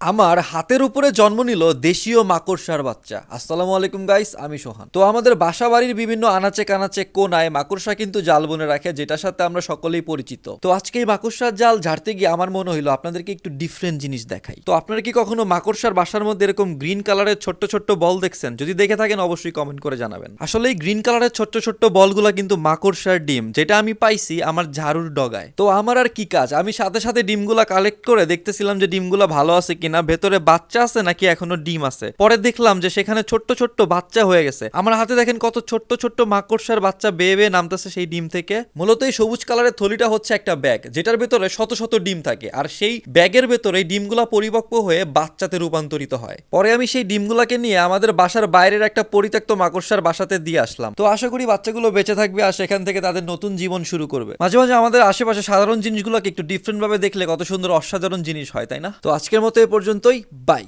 আমার হাতের উপরে জন্ম নিল দেশীয় মাকড়সার বাচ্চা। আসসালামু আলাইকুম গাইস আমি সোহান। তো আমাদের বাসা বাড়ির বিভিন্ন আনাচে কানাচে কোনায় মাকড়সা কিন্তু জাল বনে রাখে, যেটার সাথে আমরা সকলেই পরিচিত। তো আজকে এই মাকড়সার জাল ঝাড়তে গিয়ে আমার মনে হলো আপনাদেরকে একটু ডিফারেন্ট জিনিস দেখাই। তো আপনারা কি কখনো মাকড়সার বাসার মধ্যে এরকম গ্রিন কালারের ছোট্ট ছোট্ট বল দেখছেন? যদি দেখে থাকেন, অবশ্যই কমেন্ট করে জানাবেন। আসলে এই গ্রিন কালারের ছোট্ট ছোট্ট বলগুলা কিন্তু মাকড়সার ডিম, যেটা আমি পাইছি আমার ঝাড়ুর ডগায়। তো আমার আর কি কাজ? আমি সাথে সাথে ডিমগুলা কালেক্ট করে দেখতেছিলাম যে ডিমগুলা ভালো আছে কিনা, ভেতরে বাচ্চা আছে নাকি এখনও ডিম আছে? পরে দেখলাম যে সেখানে ছোট্ট ছোট্ট বাচ্চা হয়ে গেছে। আমার হাতে দেখেন কত ছোট্ট ছোট্ট মাকড়সার বাচ্চা বেয়ে বেয়ে নামতেছে সেই ডিম থেকে। মূলত এই সবুজ কালারের থলিটা হচ্ছে একটা ব্যাগ, যেটার ভেতরে শত শত ডিম থাকে। আর সেই ব্যাগের ভেতরে ডিমগুলা পরিপক্ক হয়ে বাচ্চাতে রূপান্তরিত হয়। পরে আমি সেই ডিমগুলাকে নিয়ে আমাদের বাসার বাইরের একটা পরিত্যক্ত মাকড়সার বাসাতে দিয়ে আসলাম। তো আশা করি বাচ্চাগুলো বেঁচে থাকবে আর সেখান থেকে তাদের নতুন জীবন শুরু করবে। মাঝে মাঝে আমাদের আশেপাশে সাধারণ জিনিসগুলোকে একটু ডিফারেন্ট ভাবে দেখলে কত সুন্দর অসাধারণ জিনিস হয়, তাই না? তো আজকের মতো পর্যন্তই বাই